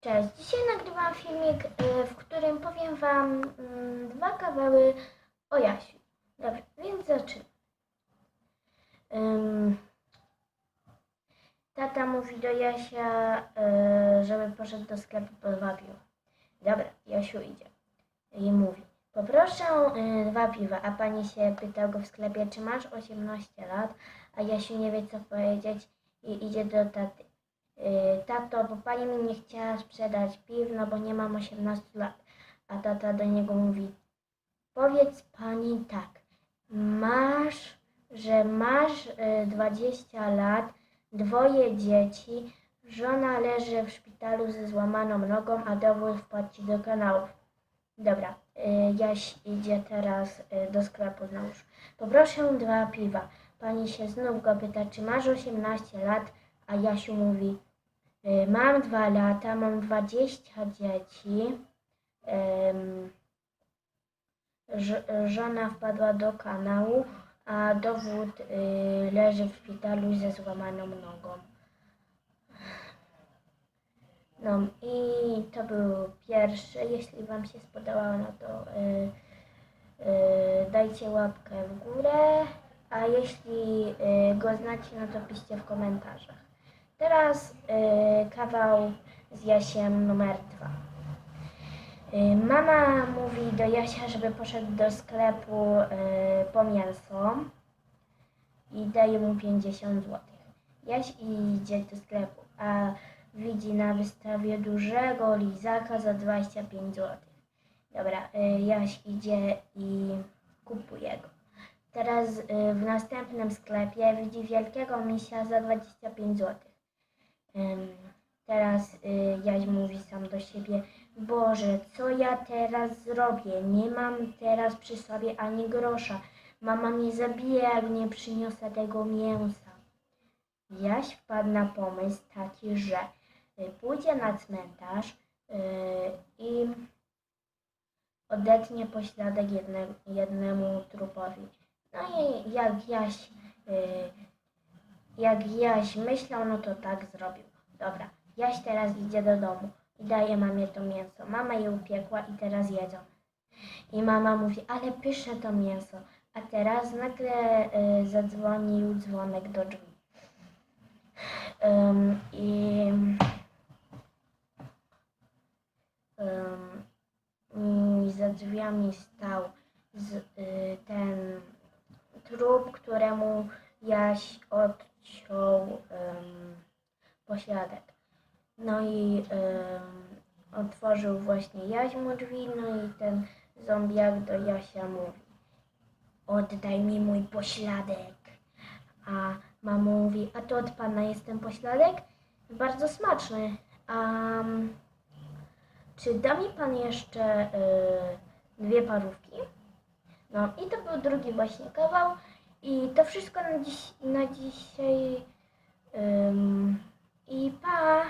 Cześć, dzisiaj nagrywam filmik, y, w którym powiem Wam mm, dwa kawały o Jasiu. Dobra, więc zaczynam. Tata mówi do Jasia, y, żeby poszedł do sklepu po dwa piwa. Dobra, Jasiu idzie i mówi, poproszę y, dwa piwa, a pani się pyta go w sklepie, czy masz 18 lat, a Jasiu nie wie co powiedzieć i idzie do taty. Y, Tato, bo pani mi nie chciała sprzedać piw, no bo nie mam 18 lat. A tata do niego mówi, powiedz pani tak, masz, że masz y, 20 lat, dwoje dzieci, żona leży w szpitalu ze złamaną nogą, a dowód wpadł do kanałów. Dobra, y, Jaś idzie teraz y, do sklepu znowuż. Poproszę dwa piwa. Pani się znów go pyta, czy masz 18 lat, a Jasiu mówi, y, mam dwa lata, mam 20 dzieci. Żona wpadła do kanału, a dowód y, leży w szpitalu ze złamaną nogą. No i to był pierwszy. Jeśli Wam się spodobało, no to y, y, dajcie łapkę w górę, a jeśli go znacie, no to piszcie w komentarzach. Teraz y, kawał z Jasiem numer dwa. Y, Mama mówi do Jasia, żeby poszedł do sklepu y, po mięso i daje mu 50 zł. Jaś idzie do sklepu, a widzi na wystawie dużego lizaka za 25 zł. Dobra, y, Jaś idzie i kupuje go. Teraz y, w następnym sklepie widzi wielkiego misia za 25 zł. Teraz y, Jaś mówi sam do siebie, Boże, co ja teraz zrobię? Nie mam teraz przy sobie ani grosza. Mama mnie zabije, jak nie przyniosę tego mięsa. Jaś wpadł na pomysł taki, że y, pójdzie na cmentarz y, i odetnie pośladek jedne, jednemu trupowi. No i jak Jaś, y, jak Jaś myślał, no to tak zrobił. Dobra, Jaś teraz idzie do domu i daje mamie to mięso. Mama je upiekła i teraz jedzą. I mama mówi, ale pyszne to mięso. A teraz nagle y, zadzwonił dzwonek do drzwi. Ym, I ym, i za drzwiami stał z, y, ten trup, któremu Jaś odciął pośladek. No i ym, otworzył właśnie Jaś mu drzwi, no i ten zombiak do Jasia mówi oddaj mi mój pośladek. A mama mówi, a to od pana jest ten pośladek? Bardzo smaczny. A czy da mi pan jeszcze y, dwie parówki? No i to był drugi właśnie kawał. I to wszystko na, dziś, na dzisiaj. Ym, I pa!